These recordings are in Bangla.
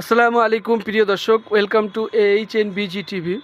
আসসালামু আলাইকুম, প্রিয় দর্শক। Welcome to H N B G TV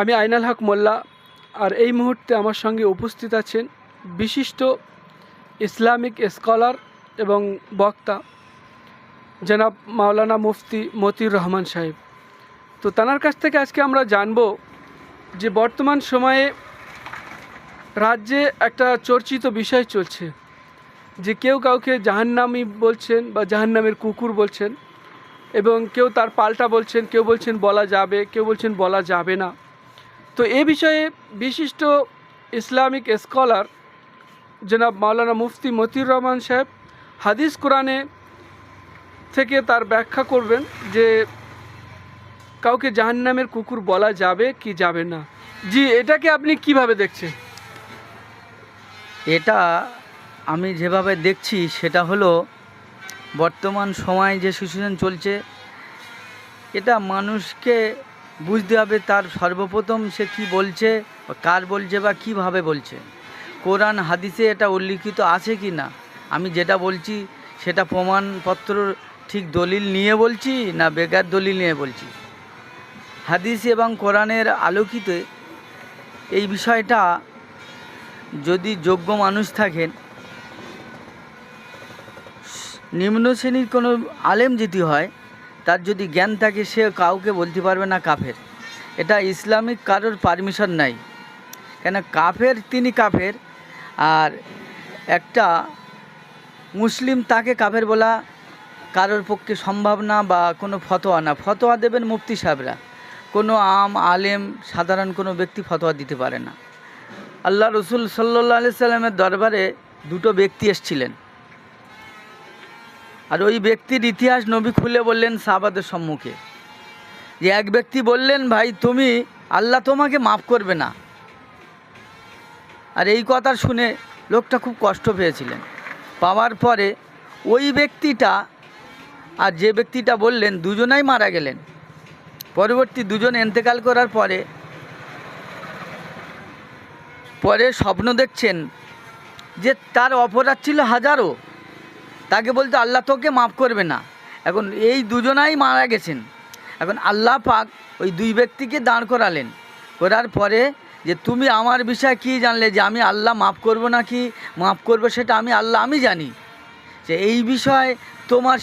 আমি আইনাল হক মোল্লা, আর এই মুহূর্তে আমার সঙ্গে উপস্থিত আছেন বিশিষ্ট ইসলামিক স্কলার এবং বক্তা জনাব মাওলানা মুফতি মতিউর রহমান সাহেব। তো তানার কাছ থেকে আজকে আমরা জানব যে বর্তমান সময়ে রাজ্যে একটা চর্চিত বিষয় চলছে, যে কেউ কাউকে জাহান্নামি বলছেন বা জাহান্নামের কুকুর বলছেন। এবং কেউ তার পাল্টা বলছেন, কেউ বলছেন বলা যাবে, কেউ বলছেন বলা যাবে না। তো এ বিষয়ে বিশিষ্ট ইসলামিক স্কলার জনাব মাওলানা মুফতি মতিউর রহমান সাহেব হাদিস কোরআনে থেকে তার ব্যাখ্যা করবেন যে কাউকে জাহান্নামের কুকুর বলা যাবে কি যাবে না। জি, এটাকে আপনি কীভাবে দেখছেন? এটা আমি যেভাবে দেখছি সেটা হলো বর্তমান সময় যে সিচুয়েশন চলছে, এটা মানুষকে বুঝতে হবে তার সর্বপ্রথম সে কি বলছে কার বলছে, বা কীভাবে বলছে। কোরআন, হাদিসে এটা উল্লিখিত আছে কি না? আমি যেটা বলছি, সেটা প্রমাণপত্র ঠিক দলিল নিয়ে বলছি, না বেকার দলিল নিয়ে বলছি? হাদিস এবং কোরআনের আলোকিতে এই বিষয়টা যদি যোগ্য মানুষ থাকেন নিম্ন শ্রেণির কোনো আলেম যদি হয়, তার যদি জ্ঞান থাকে, সে কাউকে বলতে পারবে না কাফের। এটা ইসলামিক কারোর পারমিশন নাই। কেন কাফের তিনি কাফের, আর একটা মুসলিম তাকে কাফের বলা কারোর পক্ষে সম্ভব না বা কোনো ফতোয়া না। ফতোয়া দেবেন মুফতি সাহেবরা। কোনো আম, আলেম, সাধারণ কোনো ব্যক্তি ফতোয়া দিতে পারে না। আল্লাহ রসুল সাল্লাহ আলি সাল্লামের দরবারে দুটো ব্যক্তি এসছিলেন। আর ওই ব্যক্তির ইতিহাস নবী খুলে বললেন সাহাবাদের সম্মুখে। যে এক ব্যক্তি বললেন, ভাই, তুমি, আল্লাহ তোমাকে মাফ করবে না। আর এই কথা শুনে লোকটা খুব কষ্ট পেয়েছিলেন। পাওয়ার পরে ওই ব্যক্তিটা আর যে ব্যক্তিটা বললেন, দুজনাই মারা গেলেন। পরবর্তী দুজন এন্তেকাল করার পরে পরে স্বপ্ন দেখছেন যে তার অপরাধ ছিল হাজারো। তাকে বলতে, আল্লাহ তোকে মাফ করবে না। এখন এই দুজনাই মারা গেছেন। এখন আল্লাহ পাক ওই দুই ব্যক্তিকে দাঁড় করালেন। করার পরে যে, তুমি আমার বিষয়ে কী জানলে যে, আমি আল্লাহ মাফ করব না কি মাফ করব সেটা আমি আল্লাহ, আমি জানি। যে, এই বিষয়ে তোমার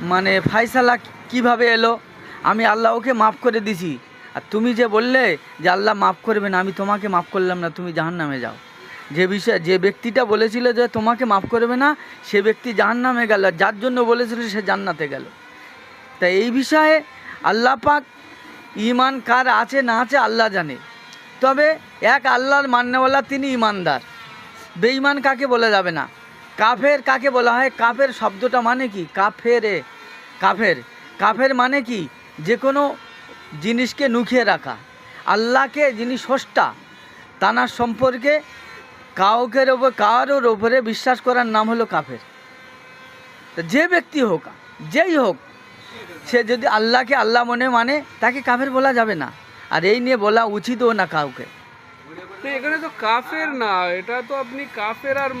মানে ফায়সালা কীভাবে এলো? আমি আল্লাহ ওকে মাফ করে দিছি। আর তুমি যে বললে যে, আল্লাহ মাফ করবে না, আমি তোমাকে মাফ করলাম না, তুমি জাহান নামে যাও। যে বিষয়ে যে ব্যক্তিটা বলেছিল যে তোমাকে মাফ করবে না, সে ব্যক্তি জাহান নামে গেল যার জন্য বলেছিল সে জান্নাতে গেল। তা এই বিষয়ে আল্লাহ পাক ইমান কার আছে না আছে আল্লাহ জানে। তবে এক আল্লাহর মান্যওয়ালা তিনি ইমানদার বেঈমান কাকে বলা যাবে না? কাফের কাকে বলা হয়? কাফের শব্দটা মানে কি? কাফেরে। কাফের। কাফের মানে কি? যে কোনো জিনিসকে নুখিয়ে রাখা। আল্লাহকে যিনি স্রষ্টা, তানার সম্পর্কে কাউকের ওপর কারোর ওপরে বিশ্বাস করার নাম হলো কাফের। তো যে ব্যক্তি হোক যেই হোক সে যদি আল্লাহকে আল্লাহ মনে মানে তাকে কাফের বলা যাবে না। আর এই নিয়ে বলা উচিতও না কাউকে। তো এখানে তো কাফের না এটা তো আপনি কাফের আর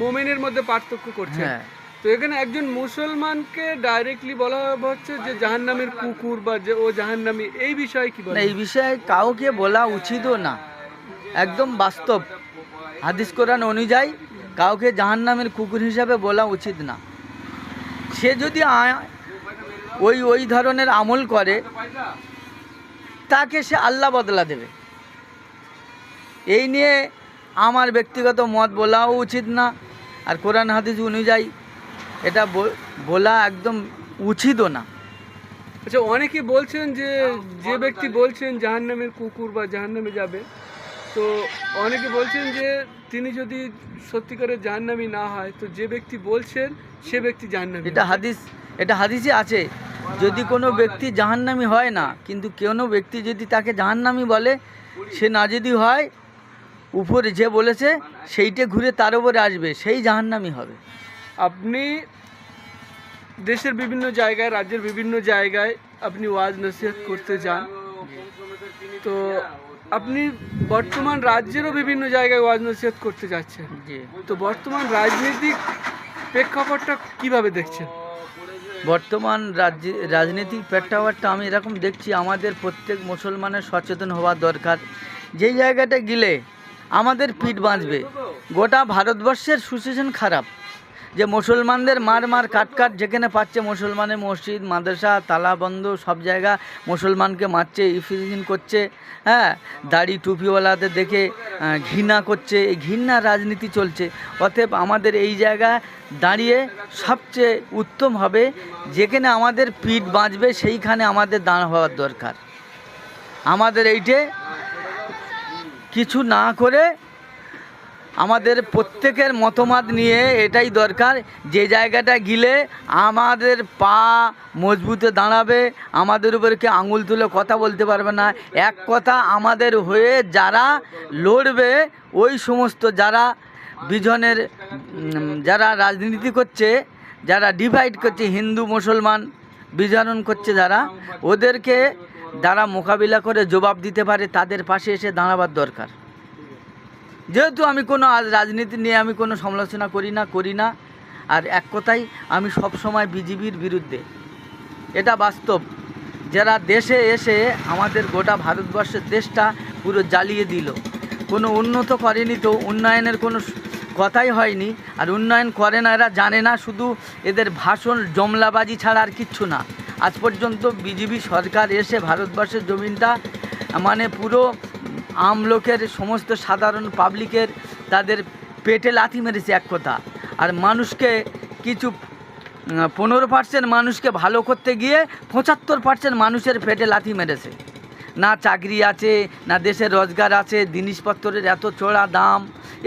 মোমেনের মধ্যে পার্থক্য করছেন। হ্যাঁ। তো এখানে একজন মুসলমানকে ডাইরেক্টলি বলা হচ্ছে যে জাহান্নামের কুকুর বা যে ও জাহান্নামি এই বিষয়ে কি এই বিষয়ে কাউকে বলা উচিতও না। একদম বাস্তব। হাদিস কোরআন অনুযায়ী কাউকে জাহান্নামের কুকুর হিসাবে বলা উচিত না। সে যদি ওই ওই ধরনের আমল করে, তাকে সে আল্লাহ বদলা দেবে। এই নিয়ে আমার ব্যক্তিগত মত বলাও উচিত না। আর কোরআন, হাদিস অনুযায়ী এটা বলা একদম উচিতও না। আচ্ছা অনেকে বলছেন যে যে ব্যক্তি বলছেন জাহান্নামের কুকুর বা জাহান্নামে যাবে তো অনেকে বলছেন যে তিনি যদি সত্যিকারের জাহান্নামি না হয় তো যে ব্যক্তি বলছেন সে ব্যক্তি জাহান্নামি এটা হাদিস এটা হাদিসই আছে। যদি কোনো ব্যক্তি জাহান্নামি হয় না কিন্তু কোনো ব্যক্তি যদি তাকে জাহান্নামি বলে সে না যদি হয় উপরে যে বলেছে সেইটা ঘুরে তার উপরে আসবে সেই জাহান্নামি হবে। আপনি দেশের বিভিন্ন জায়গায় রাজ্যের বিভিন্ন জায়গায় আপনি ওয়াজ নসিহত করতে যান। তো আপনি বর্তমান রাজ্যেরও বিভিন্ন জায়গায় ওয়াজ নসিহত করতে যাচ্ছেন। তো বর্তমান রাজনৈতিক প্রেক্ষাপটটা কীভাবে দেখছেন? বর্তমান রাজ্য রাজনৈতিক প্রেক্ষাপটটা আমি এরকম দেখছি আমাদের প্রত্যেক মুসলমানের সচেতন হওয়া দরকার। যেই জায়গাটা গেলে আমাদের পিঠ বাঁচবে গোটা ভারতবর্ষের সুশাসন খারাপ। যে মুসলমানদের মার মার কাট কাট যেখানে পাচ্ছে মুসলমানের মসজিদ, মাদ্রাসা তালাবন্ধ সব জায়গা মুসলমানকে মারছে ইফিজিন করছে হ্যাঁ দাড়ি টুপিওয়ালাদের দেখে ঘৃণা করছে, এই ঘৃণা রাজনীতি চলছে। অতএব আমাদের এই জায়গায় দাঁড়িয়ে সবচেয়ে উত্তম হবে, যেখানে আমাদের পিঠ বাঁচবে, সেইখানে আমাদের দাঁড় হওয়ার দরকার। আমাদের এইটে কিছু না করে আমাদের প্রত্যেকের মতামত নিয়ে এটাই দরকার, যে জায়গাটা গিলে আমাদের পা মজবুতে দাঁড়াবে, আমাদের উপরে কেউ আঙুল তুলে কথা বলতে পারবে না। এক কথা আমাদের হয়ে যারা লড়বে, ওই সমস্ত যারা বিজনের যারা রাজনীতি করছে, যারা ডিভাইড করছে, হিন্দু, মুসলমান বিজারণ করছে যারা, ওদেরকে যারা মোকাবিলা করে জবাব দিতে পারে, তাদের পাশে এসে দাঁড়াবার দরকার। যেহেতু আমি কোনো রাজনীতি নিয়ে আমি কোনো সমালোচনা করি না করি না, আর এক কথাই আমি সব সময় বিজেপির বিরুদ্ধে। এটা বাস্তব। যারা দেশে এসে আমাদের গোটা ভারতবর্ষের দেশটা পুরো জ্বালিয়ে দিল। কোনো উন্নত করেনি তো উন্নয়নের কোনো কথাই হয়নি। আর উন্নয়ন করে না, এরা জানে না, শুধু এদের ভাষণ জমলাবাজি ছাড়া আর কিচ্ছু না। আজ পর্যন্ত বিজেপি সরকার এসে ভারতবর্ষের জমিনটা মানে পুরো আমলোকের সমস্ত সাধারণ পাবলিকের তাদের পেটে লাথি মেরেছে এক কথা। আর মানুষকে কিছু পনেরো পার্সেন্ট মানুষকে ভালো করতে গিয়ে পঁচাত্তর পার্সেন্ট মানুষের পেটে লাথি মেরেছে। না চাকরি আছে, না দেশের রোজগার আছে, জিনিসপত্রের এত চড়া দাম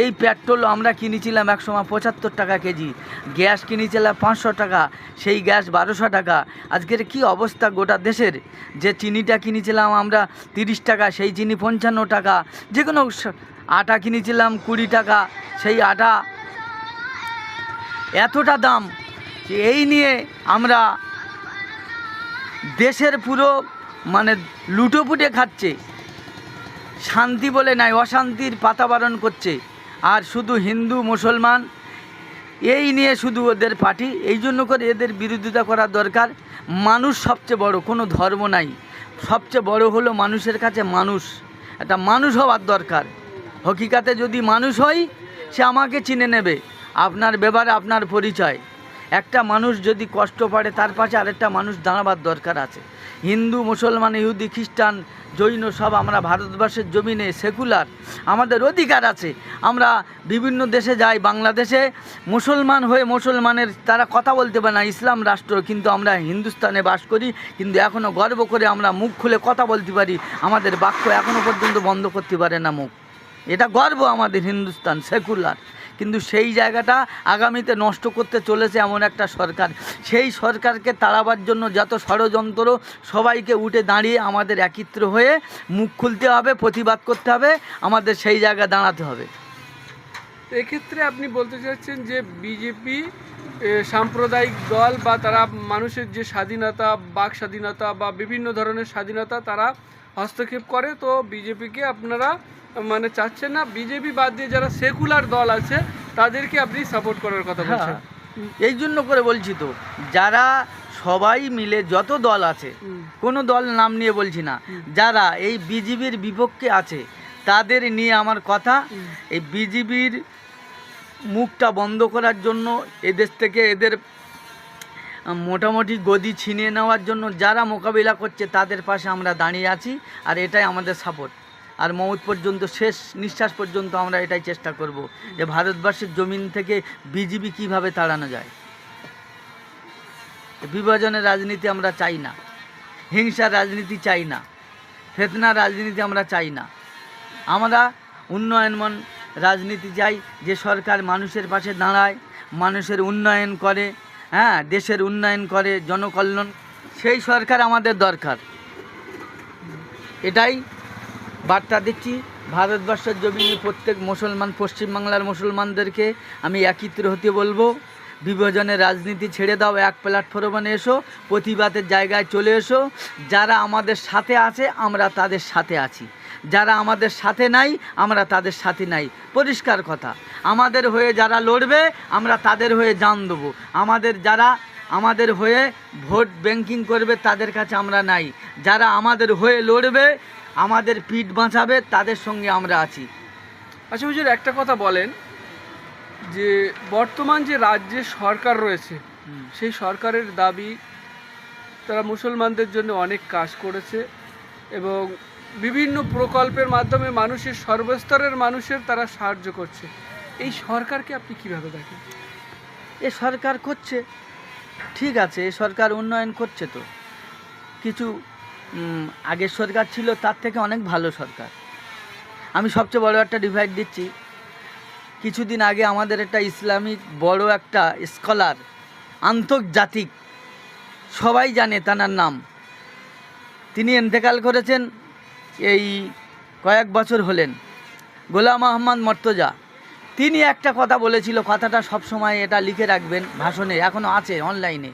এই পেট্রোল আমরা কিনেছিলাম একসময় পঁচাত্তর টাকা কেজি। গ্যাস কিনেছিলাম পাঁচশো টাকা, সেই গ্যাস বারোশো টাকা। আজকের কি অবস্থা গোটা দেশের? যে চিনিটা কিনেছিলাম আমরা তিরিশ টাকা, সেই চিনি পঞ্চান্ন টাকা। যে কোনো আটা কিনেছিলাম কুড়ি টাকা, সেই আটা এতটা দাম। এই নিয়ে আমরা দেশের পুরো মানে লুটোপুটে খাচ্ছে। শান্তি বলে নাই, অশান্তির পাতাবরণ করছে। আর শুধু হিন্দু, মুসলমান, এই নিয়ে শুধু ওদের পার্টি। এই জন্য করে এদের বিরোধিতা করা দরকার। মানুষ সবচেয়ে বড়, কোনো ধর্ম নাই। সবচেয়ে বড় হলো মানুষের কাছে মানুষ। একটা মানুষ হওয়ার দরকার। হকিকাতে যদি মানুষ হয়, সে আমাকে চিনে নেবে। আপনার ব্যাপারে আপনার পরিচয়। একটা মানুষ যদি কষ্ট পায় তার পাশে আরেকটা মানুষ দাঁড়াবার দরকার আছে। হিন্দু, মুসলমান, ইহুদি, খ্রিস্টান, জৈন সব আমরা ভারতবর্ষের জমিনে সেকুলার। আমাদের অধিকার আছে। আমরা বিভিন্ন দেশে যাই, বাংলাদেশে মুসলমান হয়ে মুসলমানের, তারা কথা বলতে পারে না, ইসলাম রাষ্ট্র, কিন্তু আমরা হিন্দুস্তানে বাস করি, কিন্তু এখনও গর্ব করে আমরা মুখ খুলে কথা বলতে পারি, আমাদের বাক্য এখনও পর্যন্ত বন্ধ করতে পারে না মুখ। এটা গর্ব আমাদের হিন্দুস্তান, সেকুলার। কিন্তু সেই জায়গাটা আগামীতে নষ্ট করতে চলেছে এমন একটা সরকার। সেই সরকারকে তাড়াবার জন্য যত ষড়যন্ত্র সবাইকে উঠে দাঁড়িয়ে আমাদের একত্র হয়ে মুখ খুলতে হবে, প্রতিবাদ করতে হবে, আমাদের সেই জায়গায় দাঁড়াতে হবে। এক্ষেত্রে আপনি বলতে চাচ্ছেন যে বিজেপি সাম্প্রদায়িক দল বা তারা মানুষের যে স্বাধীনতা, বাক স্বাধীনতা বা বিভিন্ন ধরনের স্বাধীনতা তারা হস্তক্ষেপ করে তো বিজেপিকে আপনারা মানে চাচ্ছেন না বিজেপি বাদ দিয়ে যারা সেকুলার দল আছে তাদেরকে আপনি সাপোর্ট করার কথা বলছেন। হ্যাঁ, এই জন্য করে বলছি তো যারা সবাই মিলে যত দল আছে কোনো দল নাম নিয়ে বলছি না যারা এই বিজেপির বিপক্ষে আছে তাদের নিয়ে আমার কথা। এই বিজেপির মুখটা বন্ধ করার জন্য এদেশ থেকে এদের মোটামুটি গদি ছিনিয়ে নেওয়ার জন্য যারা মোকাবিলা করছে তাদের পাশে আমরা দাঁড়িয়ে আছি, আর এটাই আমাদের সাপোর্ট আর মৌত পর্যন্ত, শেষ নিঃশ্বাস পর্যন্ত আমরা এটাই চেষ্টা করব যে ভারতবর্ষের জমিন থেকে বিজেপি কীভাবে তাড়ানো যায়। বিভাজনের রাজনীতি আমরা চাই না, হিংসার রাজনীতি চাই না ফেতনা রাজনীতি আমরা চাই না। আমরা উন্নয়নমন রাজনীতি চাই, যে সরকার মানুষের পাশে দাঁড়ায়, মানুষের উন্নয়ন করে হ্যাঁ দেশের উন্নয়ন করে, জনকল্যাণ, সেই সরকার আমাদের দরকার। এটাই বার্তা দিচ্ছি, ভারতবর্ষের জমিনে প্রত্যেক মুসলমান, পশ্চিমবাংলার মুসলমানদেরকে আমি একত্র হতে বলব। বিভাজনের রাজনীতি ছেড়ে দাও, এক প্ল্যাটফর্মে এসো, প্রতিবাদের জায়গায় চলে এসো। যারা আমাদের সাথে আছে, আমরা তাদের সাথে আছি। যারা আমাদের সাথে নাই আমরা তাদের সাথে নাই। পরিষ্কার কথা। আমাদের হয়ে যারা লড়বে আমরা তাদের হয়ে জান দেবো। আমাদের যারা আমাদের হয়ে ভোট ব্যাংকিং করবে তাদের কাছে আমরা নাই। যারা আমাদের হয়ে লড়বে আমাদের পিঠ বাঁচাবে তাদের সঙ্গে আমরা আছি। আচ্ছা হুজুর একটা কথা বলেন যে বর্তমান যে রাজ্যে সরকার রয়েছে সেই সরকারের দাবি তারা মুসলমানদের জন্য অনেক কাজ করেছে এবং বিভিন্ন প্রকল্পের মাধ্যমে মানুষের সর্বস্তরের মানুষের তারা সাহায্য করছে। এই সরকারকে আপনি কীভাবে দেখেন? এ সরকার করছে, ঠিক আছে, এ সরকার উন্নয়ন করছে তো। কিছু আগের সরকার ছিল, তার থেকে অনেক ভালো সরকার। আমি সবচেয়ে বড় একটা ডিভাইড দিচ্ছি। কিছুদিন আগে আমাদের একটা ইসলামিক বড় একটা স্কলার, আন্তর্জাতিক, সবাই জানে তানার নাম। তিনি এন্তেকাল করেছেন এই কয়েক বছর হলেন। গোলাম আহমদ মর্তজা। তিনি একটা কথা বলেছিল, কথাটা সব সময় এটা লিখে রাখবেন ভাষণে এখনও আছে অনলাইনে,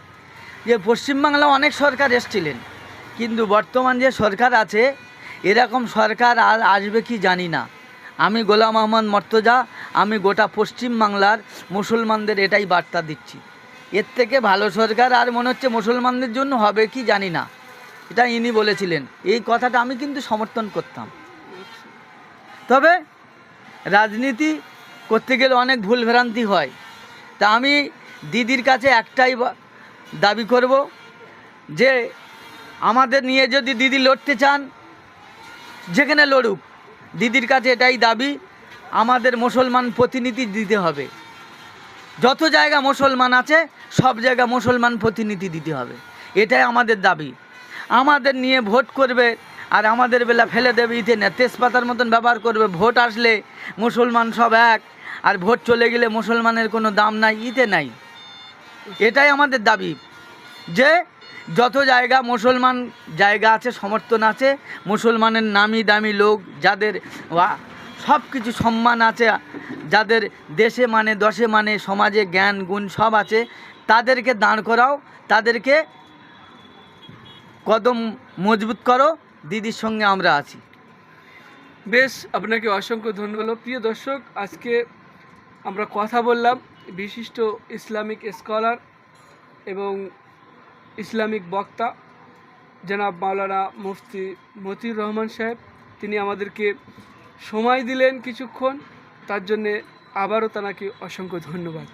যে পশ্চিমবাংলা অনেক সরকার এসছিলেন, কিন্তু বর্তমান যে সরকার আছে, এরকম সরকার আর আসবে কি জানি না। আমি গোলাম আহমদ মর্তজা, আমি গোটা পশ্চিমবাংলার মুসলমানদের এটাই বার্তা দিচ্ছি। এর থেকে ভালো সরকার আর মনে হচ্ছে মুসলমানদের জন্য হবে কি জানি না। এটা ইনি বলেছিলেন। এই কথাটা আমি কিন্তু সমর্থন করতাম। তবে রাজনীতি করতে গেলে অনেক ভুলভ্রান্তি হয়। তা আমি দিদির কাছে একটাই দাবি করব যে, আমাদের নিয়ে যদি দিদি লড়তে চান, যেখানে লড়ুক, দিদির কাছে এটাই দাবি, আমাদের মুসলমান প্রতিনিধি দিতে হবে। যত জায়গা মুসলমান আছে, সব জায়গা মুসলমান প্রতিনিধি দিতে হবে। এটাই আমাদের দাবি। আমাদের নিয়ে ভোট করবে আর আমাদের বেলা ফেলে দেবে ইতে না তেজপাতার মতন ব্যবহার করবে। ভোট আসলে মুসলমান সব এক, আর ভোট চলে গেলে মুসলমানের কোনো দাম নাই, ইতে নাই। এটাই আমাদের দাবি যে যত জায়গা মুসলমান জায়গা আছে, সমর্থন আছে, মুসলমানের নামি দামি লোক যাদের সব কিছু সম্মান আছে, যাদের দেশে মানে দশে মানে সমাজে জ্ঞান, গুণ সব আছে, তাদেরকে দাঁড় করাও, তাদেরকে কদম মজবুত করো, দিদির সঙ্গে আমরা আছি। বেশ, আপনাকে অসংখ্য ধন্যবাদ। প্রিয় দর্শক, আজকে আমরা কথা বললাম বিশিষ্ট ইসলামিক স্কলার এবং ইসলামিক বক্তা জনাব মাওলানা মুফতি মতিউর রহমান সাহেব। তিনি আমাদেরকে সময় দিলেন কিছুক্ষণ, তার জন্যে আবারও তাকে অসংখ্য ধন্যবাদ।